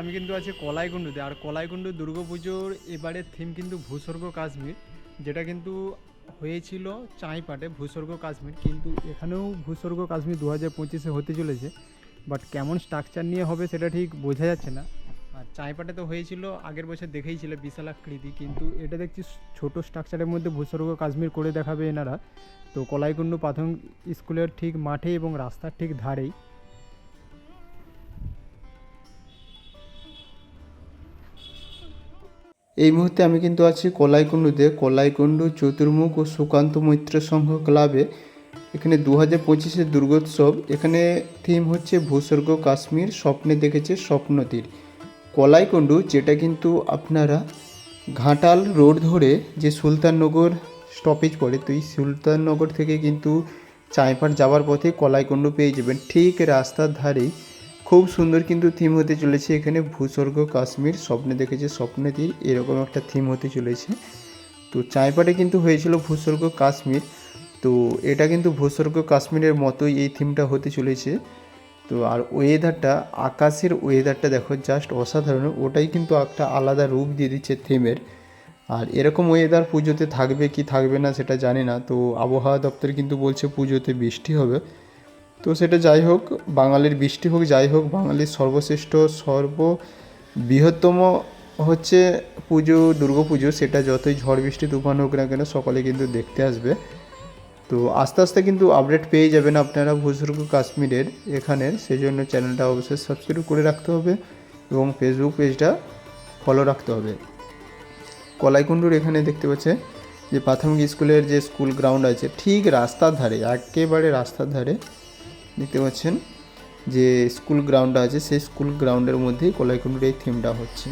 আমি কিন্তু আছি কলাইকুণ্ডুতে। আর কলাইকুণ্ডু দুর্গাপুজোর এবারের থিম কিন্তু ভূস্বর্গ কাশ্মীর, যেটা কিন্তু হয়েছিল চাঁইপাটে ভূস্বর্গ কাশ্মীর। কিন্তু এখানেও ভূস্বর্গ কাশ্মীর দু হাজার পঁচিশে হতে চলেছে বাট কেমন স্ট্রাকচার নিয়ে হবে সেটা ঠিক বোঝা যাচ্ছে না। আর চাঁইপাটে তো হয়েছিল, আগের বছর দেখেই ছিল বিশাল আকৃতি, কিন্তু এটা দেখছি ছোট স্ট্রাকচারের মধ্যে ভূস্বর্গ কাশ্মীর করে দেখাবে এনারা। তো কলাইকুণ্ডু প্রাথমিক স্কুলের ঠিক মাঠে এবং রাস্তার ঠিক ধারেই এই মুহূর্তে আমি কিন্তু আছি কলাইকুণ্ডুতে। কলাইকুণ্ডু, চতুর্মুখ ও সুকান্ত মৈত্র সংঘ ক্লাবে এখানে দু হাজার পঁচিশের দুর্গোৎসব। এখানে থিম হচ্ছে ভূস্বর্গ কাশ্মীর, স্বপ্নে দেখেছে স্বপ্নতীর। কলাইকুণ্ডু, যেটা কিন্তু আপনারা ঘাটাল রোড ধরে যে সুলতাননগর স্টপেজ পড়ে, তো এই সুলতাননগর থেকে কিন্তু চাঁইপাট যাওয়ার পথে কলাইকুণ্ডু পেয়ে যাবেন। ঠিক রাস্তার ধারেই খুব সুন্দর কিন্তু থিম হতে চলেছে এখানে, ভূস্বর্গ, কাশ্মীর, স্বপ্নে দেখেছে স্বপ্নতীর এরকম একটা থিম হতে চলেছে। তো চাইপাটে কিন্তু হয়েছিল ভূস্বর্গ, কাশ্মীর। তো এটা কিন্তু ভূস্বর্গ, কাশ্মীরের মতোই এই থিমটা হতে চলেছে। তো আর ওয়েদারটা আকাশের ওয়েদারটা দেখো জাস্ট অসাধারণ। ওটাই কিন্তু একটা আলাদা রূপ দিয়ে দিচ্ছে থিমের আর এরকম ওয়েদার পুজোতে থাকবে কি থাকবে না সেটা জানি না। তো আবহাওয়া দপ্তর কিন্তু বলছে পুজোতে বৃষ্টি হবে। তো সেটা যাই হোক, বাঙালির বৃষ্টি হোক, যাই হোক, বাঙালির সর্বশ্রেষ্ঠ সর্ব বৃহত্তম হচ্ছে পুজো, দুর্গা পুজো, সেটা যতই ঝড়, বৃষ্টি, তুফান হোক না কেন, সকলে কিন্তু দেখতে আসবে। তো আস্তে আস্তে কিন্তু আপডেট পেয়ে যাবেন আপনারা ভূস্বর্গ কাশ্মীরের এখানের সেই জন্য চ্যানেলটা অবশ্যই সাবস্ক্রাইব করে রাখতে হবে এবং ফেসবুক পেজটা ফলো রাখতে হবে। কলাইকুণ্ডুর এখানে দেখতে পাচ্ছে যে প্রাথমিক স্কুলের যে স্কুল গ্রাউন্ড আছে, ঠিক রাস্তার ধারে, একেবারে রাস্তার ধারে দেখতে পাচ্ছেন যে স্কুল গ্রাউন্ড আছে সেই স্কুল গ্রাউন্ডের মধ্যেই কলাইকুণ্ডুর এই থিমটা হচ্ছে।